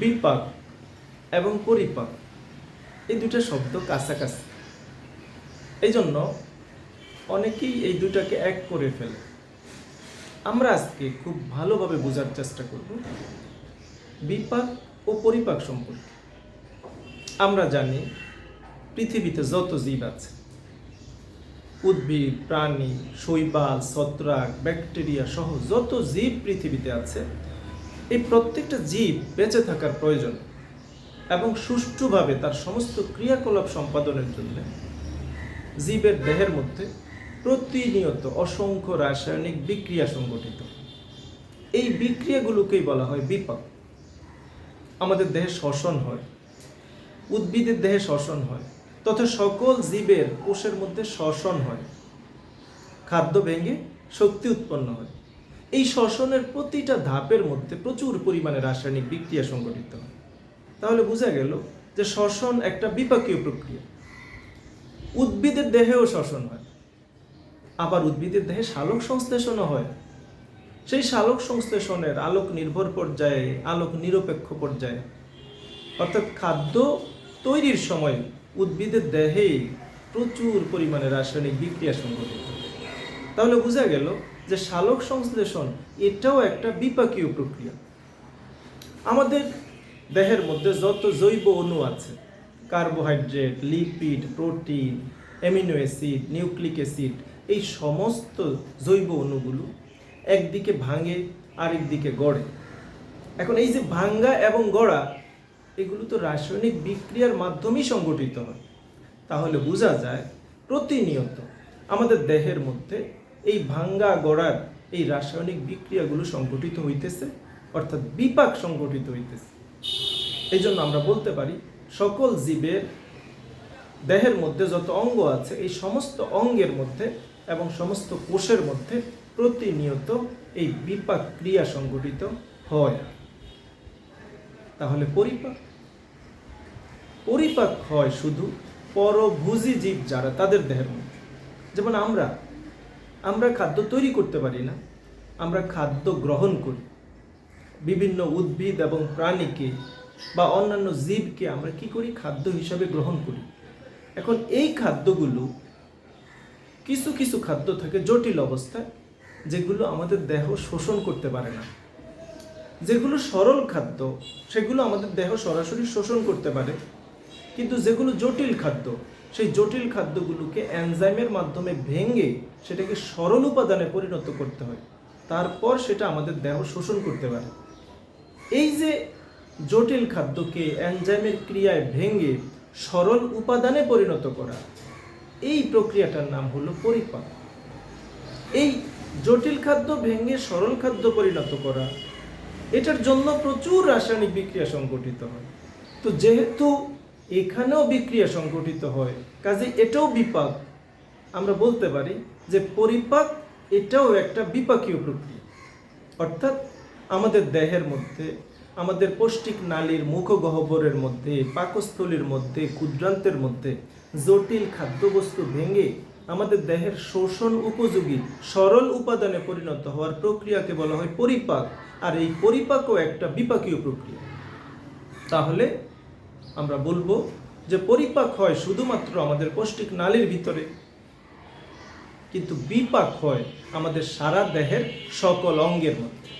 বিপাক এবং পরিপাক। এই দুটা শব্দ কাছাকাছি। এই জন্য অনেকেই এই দুটাকে এক করে ফেলে। আমরা আজকে খুব ভালোভাবে বোঝার চেষ্টা করব বিপাক ও পরিপাক সম্পর্কে। আমরা জানি পৃথিবীতে যত জীব আছে, উদ্ভিদ, প্রাণী, শৈবাল, ছত্রাক, ব্যাকটেরিয়া সহ যত জীব পৃথিবীতে আছে এই প্রত্যেকটা জীব বেঁচে থাকার প্রয়োজন এবং সুষ্ঠুভাবে তার সমস্ত ক্রিয়াকলাপ সম্পাদনের জন্য জীবের দেহের মধ্যে প্রতিনিয়ত অসংখ্য রাসায়নিক বিক্রিয়া সংগঠিত। এই বিক্রিয়াগুলোকেই বলা হয় বিপাক। আমাদের দেহে শ্বসন হয়, উদ্ভিদের দেহে শ্বসন হয়, তথা সকল জীবের কোষের মধ্যে শ্বসন হয়। খাদ্য ভেঙে শক্তি উৎপন্ন হয়। এই শ্বসনের প্রতিটা ধাপের মধ্যে প্রচুর পরিমাণে রাসায়নিক বিক্রিয়া সংগঠিত হয়। তাহলে বোঝা গেল যে শ্বসন একটা বিপাকীয় প্রক্রিয়া। উদ্ভিদের দেহেও শ্বসন হয়, আবার উদ্ভিদের দেহে শালক সংশ্লেষণও হয়। সেই শালক সংশ্লেষণের আলোক নির্ভর পর্যায়ে, আলোক নিরপেক্ষ পর্যায়ে, অর্থাৎ খাদ্য তৈরির সময় উদ্ভিদের দেহে প্রচুর পরিমাণে রাসায়নিক বিক্রিয়া সংঘটিত তাহলে বোঝা গেল যে শালক সংশ্লেষণ, এটাও একটা বিপাকীয় প্রক্রিয়া। আমাদের দেহের মধ্যে যত জৈব অণু আছে, carbohydrate, lipid, protein, amino acid, nucleic acid, এই সমস্ত জৈব অণুগুলো একদিকে ভাঙে আরেক দিকে গড়ে। এখন এই যে ভাঙ্গা এবং গড়া, এগুলো তো রাসায়নিক বিক্রিয়ার মাধ্যমেই সংগঠিত হয়। তাহলে বোঝা যায়, প্রতিনিয়ত আমাদের দেহের মধ্যে এই ভাঙ্গা গড়ার এই রাসায়নিক বিক্রিয়াগুলো সংগঠিত হইতেছে, অর্থাৎ বিপাক সংগঠিত হইতেছে। এই জন্য আমরা বলতে পারি, সকল জীবের দেহের মধ্যে যত অঙ্গ আছে, এই সমস্ত অঙ্গের মধ্যে এবং সমস্ত কোষের মধ্যে প্রতিনিয়ত এই বিপাক ক্রিয়া সংগঠিত হয়। তাহলে পরিপাক? পরিপাক হয় শুধু পরভোজী জীব যারা তাদের দেহের মধ্যে। যেমন আমরা আমরা খাদ্য তৈরি করতে পারি না। আমরা খাদ্য গ্রহণ করি। বিভিন্ন উদ্ভিদ এবং প্রাণীকে বা অন্যান্য জীবকে আমরা কি করি? খাদ্য হিসাবে গ্রহণ করি। এখন এই খাদ্যগুলো কিছু কিছু খাদ্য থাকে জটিল অবস্থায়, যেগুলো আমাদের দেহ শোষণ করতে পারে না। যেগুলো সরল খাদ্য, সেগুলো আমাদের দেহ সরাসরি শোষণ করতে পারে। কিন্তু যেগুলো জটিল খাদ্য সেই জটিল খাদ্যগুলোকে এনজাইমের মাধ্যমে ভেঙে সেটাকে সরল উপাদানে পরিণত করতে হয়। তারপর সেটা আমাদের দেহ শোষণ করতে পারে। এই যে জটিল খাদ্যকে এনজাইমের ক্রিয়ায় ভেঙে সরল উপাদানে পরিণত করা, এই প্রক্রিয়াটার নাম হলো পরিপাক। এই জটিল খাদ্য ভেঙে সরল খাদ্য পরিণত করা, এটার জন্য প্রচুর রাসায়নিক বিক্রিয়া সংগঠিত হয়। তো যেহেতু এখানেও বিক্রিয়া সংগঠিত হয়, কাজে এটাও বিপাক। আমরা বলতে পারি যে পরিপাক এটাও একটা বিপাকীয় প্রক্রিয়া। অর্থাৎ আমাদের দেহের মধ্যে, আমাদের পৌষ্টিক নালীর মুখগহ্বরের মধ্যে, পাকস্থলীর মধ্যে, ক্ষুদ্রান্তের মধ্যে জটিল খাদ্যবস্তু ভেঙে আমাদের দেহের শোষণ উপযোগী, সরল উপাদানে পরিণত হওয়ার প্রক্রিয়াকে বলা হয় পরিপাক। আর এই পরিপাকও একটা বিপাকীয় প্রক্রিয়া। তাহলে আমরা বলব যে পরিপাক হয় শুধুমাত্র আমাদের পৌষ্টিক নালীর ভিতরে, কিন্তু বিপাক হয় আমাদের সারা দেহের সকল অঙ্গের মধ্যে।